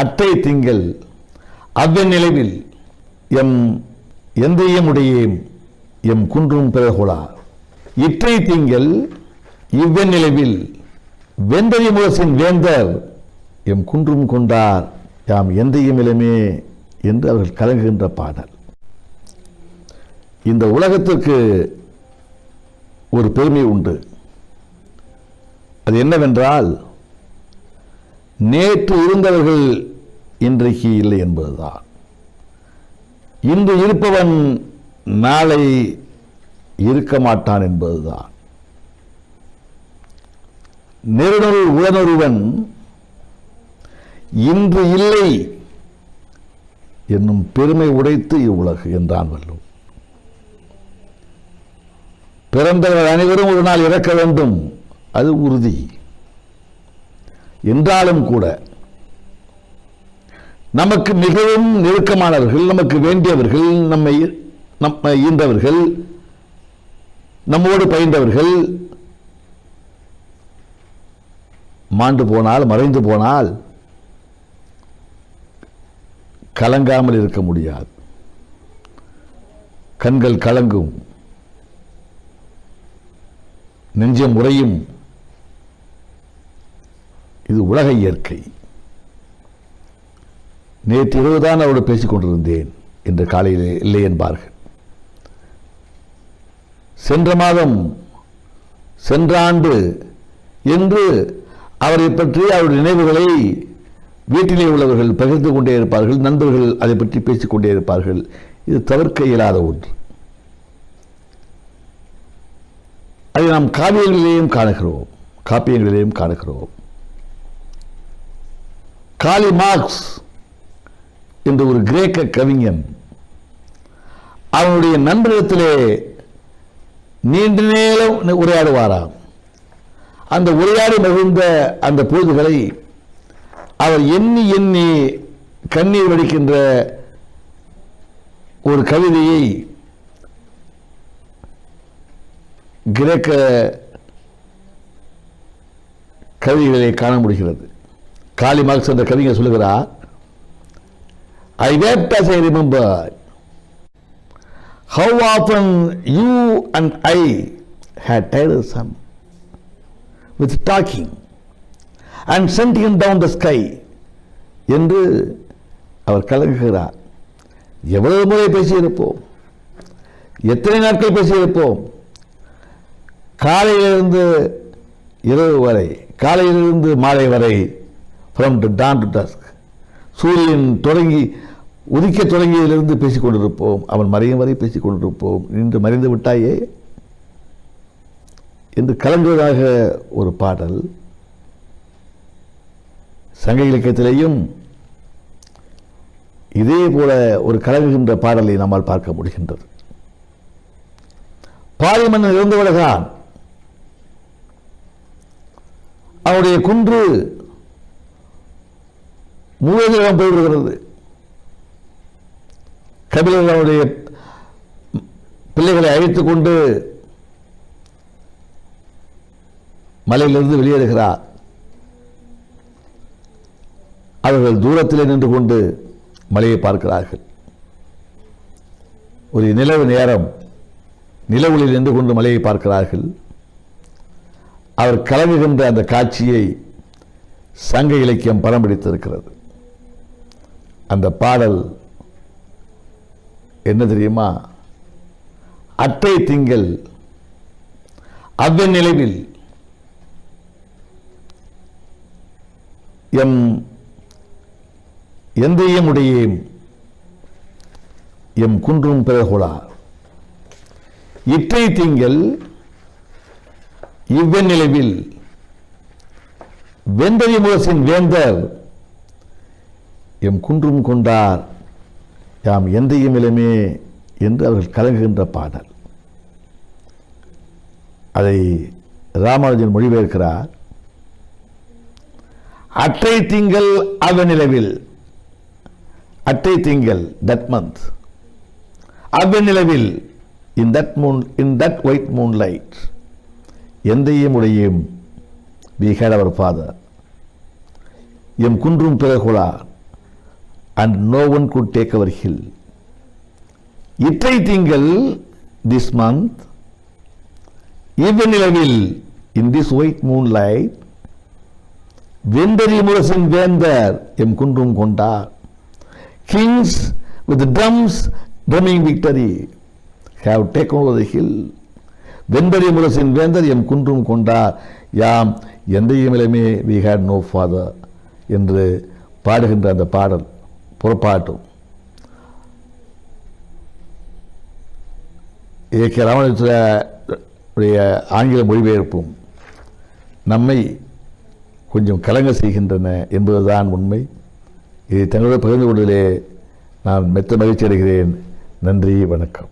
அத்தை திங்கள் அவ்வெண் நிலவில் எம் எந்தையமுடைய எம் குன்றும் பிறகுலா? இற்றை திங்கள் இவ்வெண் நிலவில் வெந்தய முரசின் வேந்தர் எம் குன்றும் கொண்டார் யாம் எந்தையும் இளமே என்று அவர்கள் கலங்குகின்ற பாடல். இந்த உலகத்திற்கு ஒரு பெருமை உண்டு. அது என்னவென்றால் நேற்று இருந்தவர்கள் இன்றைக்கு இல்லை என்பதுதான். இன்று இருப்பவன் நாளை இருக்க மாட்டான் என்பதுதான். நெருடல் உடனொருவன் இன்று இல்லை என்னும் பெருமை உடைத்து இவ்வுலகு என்றான் வல்லும் பிறந்தவர் அனைவரும் ஒரு நாள் இறக்க வேண்டும். அது உறுதி. என்றாலும் கூட நமக்கு மிகவும் நெருக்கமானவர்கள் நமக்கு வேண்டியவர்கள் நம்மை நம்மை ஈந்தவர்கள் நம்மோடு பயின்றவர்கள் மாண்டு போனால் மறைந்து போனால் கலங்காமல் இருக்க முடியாது. கண்கள் கலங்கும். நெஞ்சம் உறையும். இது உலக இயற்கை. நேற்று இரவுதான் அவரோடு பேசிக் கொண்டிருந்தேன் என்று காலையில் இல்லை என்பார்கள். சென்ற மாதம் சென்ற ஆண்டு என்று அவரை பற்றி அவருடைய நினைவுகளை வீட்டிலே உள்ளவர்கள் பகிர்ந்து கொண்டே இருப்பார்கள் நண்பர்கள் அதை பற்றி பேசிக் கொண்டே இருப்பார்கள். இது தவிர்க்க இயலாத ஒன்று. அதை நாம் காவியங்களிலேயும் காணுகிறோம் காப்பியங்களிலேயும் காணுகிறோம். காலி மார்க்ஸ் என்ற ஒரு கிரேக்க கவிஞன் அவனுடைய நண்பரிடத்திலே நீண்ட நேரம் உரையாடுவாராம். அந்த உரையாடி மகிழ்ந்த அந்த பொழுதுகளை அவர் எண்ணி எண்ணி கண்ணீர் வடிக்கின்ற ஒரு கவிதையை கிரேக்க கவிதைகளை காண முடிகிறது. காலி மார்க்ஸ் என்ற கவிஞர் சொல்லுகிறார் I wept as I remember how often you and I had had sun with talking and sent in down the sky என்று அவர் கலங்குகிறார். எவ்வளவு முறை பேசியிருப்போம்? எத்தனை நாட்கள் பேசியிருப்போம்? காலையிலிருந்து இரவு வரை காலையிலிருந்து மாலை வரை from to dawn to dusk சூரியன் தொடங்கி உதிக்க தொடங்கியதிலிருந்து பேசிக் கொண்டிருப்போம் அவன் மறையும் வரை பேசிக் கொண்டிருப்போம் இன்று மறைந்து விட்டாயே? என்று கலங்குவதாக ஒரு பாடல். சங்க இலக்கியத்திலேயும் இதே போல ஒரு கலங்குகின்ற பாடலை நம்மால் பார்க்க முடிகின்றது. பாரிமன்னன் மன்னன் அவருடைய குன்று மூவேந்திரம் போய்விடுகிறது கபிலர் அவருடைய பிள்ளைகளை அழைத்து கொண்டு மலையிலிருந்து வெளியேறுகிறார். அவர்கள் தூரத்திலே நின்று கொண்டு மலையை பார்க்கிறார்கள். ஒரு நிலவு நேரம் நிலவுளில் நின்று கொண்டு மலையை பார்க்கிறார்கள். அவர் கலங்குகின்ற அந்த காட்சியை சங்க இலக்கியம் படம் பிடித்திருக்கிறது. அந்த பாடல் என்ன தெரியுமா? அட்டை திங்கள் அவ்வ நிலைவில் எம் எந்தையமுடைய எம் குன்றும் பிறகுலா. இற்றை திங்கள் இவ்வெண்ணிலவில் வெந்தய முரசின் வேந்தர் எம் குன்றும் கொண்டார் யாம் எந்தையும் இளமே என்று அவர்கள் கலங்குகின்ற பாடல். அதை ராமானுஜன் மொழிபெயர்க்கிறார். அட்டை திங்கள் அவநிலவில் அட்டை திங்கள் that month அவ்வநிலவில் in that moon in that white moonlight எந்தையும் உடையும் வி ஹேட் அவர் ஃபாதர் எம் குன்றும் பிறகுலா and no one could take our hill இற்றை திங்கள் திஸ் மந்த் even நிலவில் in this white Moon light வெந்தரி முரசின் வேந்தர் எம் குன்றும் கொண்டார். Kings with drums drumming victory have taken over the hill வெந்தரி முரசின் வேந்தர் எம் குன்றும் கொண்டார். யாம் எந்த இமலமே வி ஹேட் நோ ஃபாதர் என்று பாடுகின்ற அந்த பாடல். புறப்பாட்டும். இதற்கு கே ராமனுடைய ஆங்கில மொழிபெயர்ப்பும் நம்மை கொஞ்சம் கலங்க செய்கின்றன என்பதுதான் உண்மை. இதை தங்களோடு பகிர்ந்து கொள்வதிலே நான் மெத்த மகிழ்ச்சி அடைகிறேன். நன்றி வணக்கம்.